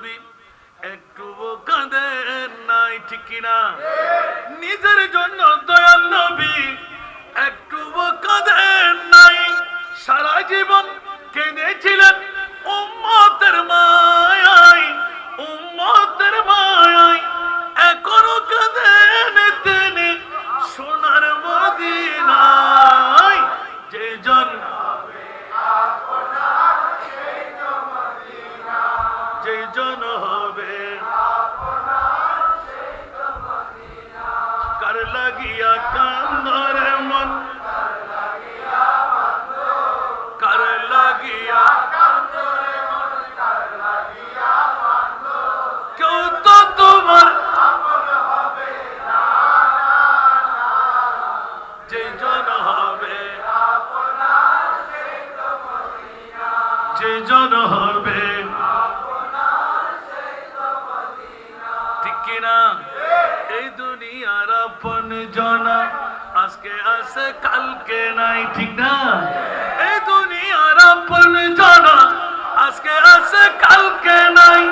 নবী একটু কাঁদেন নাই ঠিক কিনা? নিজের জন্য দয়াল নবী যে হবে ঠিক এই দুনিয়ার আপন জনা, আজকে আছে, কালকে নাই, ঠিক না? এই দুনিয়ার আপন জনা, আজকে আছে, কালকে নাই।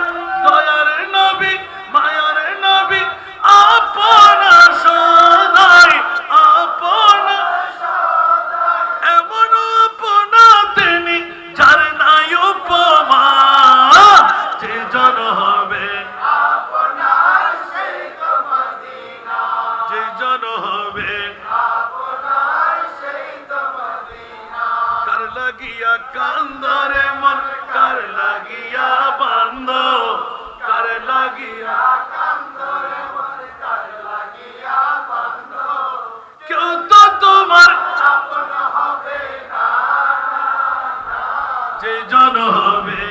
কান্দরে মন কার লাগিয়া বান্ধ কার লাগিয়া কেউ তো তোমার যে জন হবে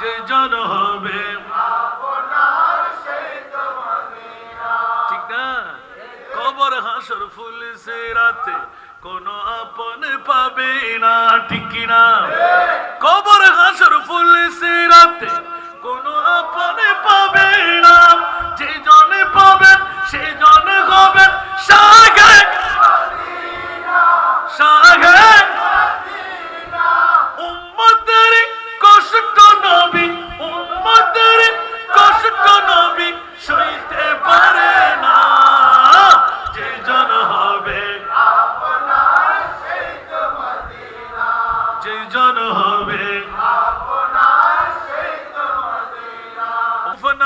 যে জন হবে ঠিক না? কবর হাসর ফুল সে রাতে কোন আপন পাবে না ঠিক না কবর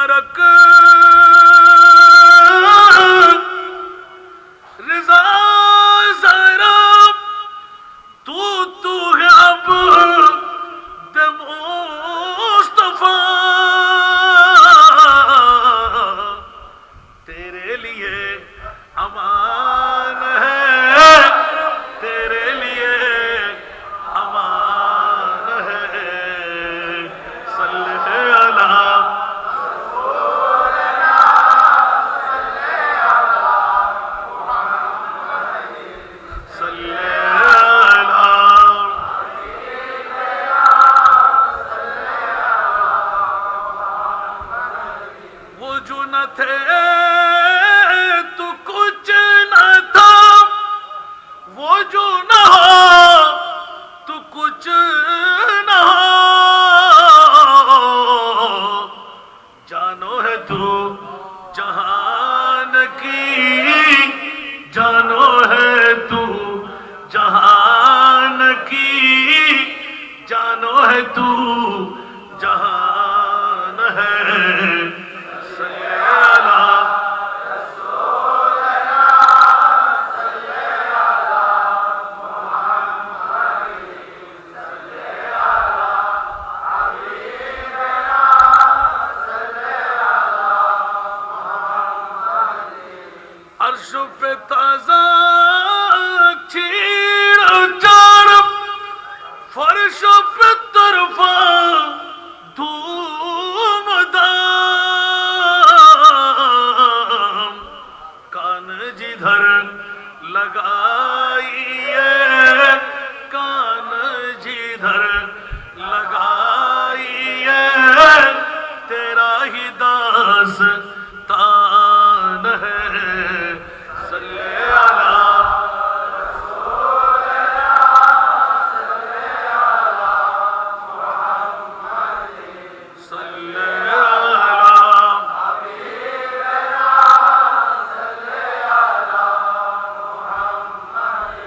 رب جو نہ تھے، تو کچھ نہ تھا۔ وہ جو نہ ہو تو کچھ نہ ہو جانو ہے تو جہان کی، جانو ہے تو جہان আশুপে তাজা চির চার ফরশ তরফা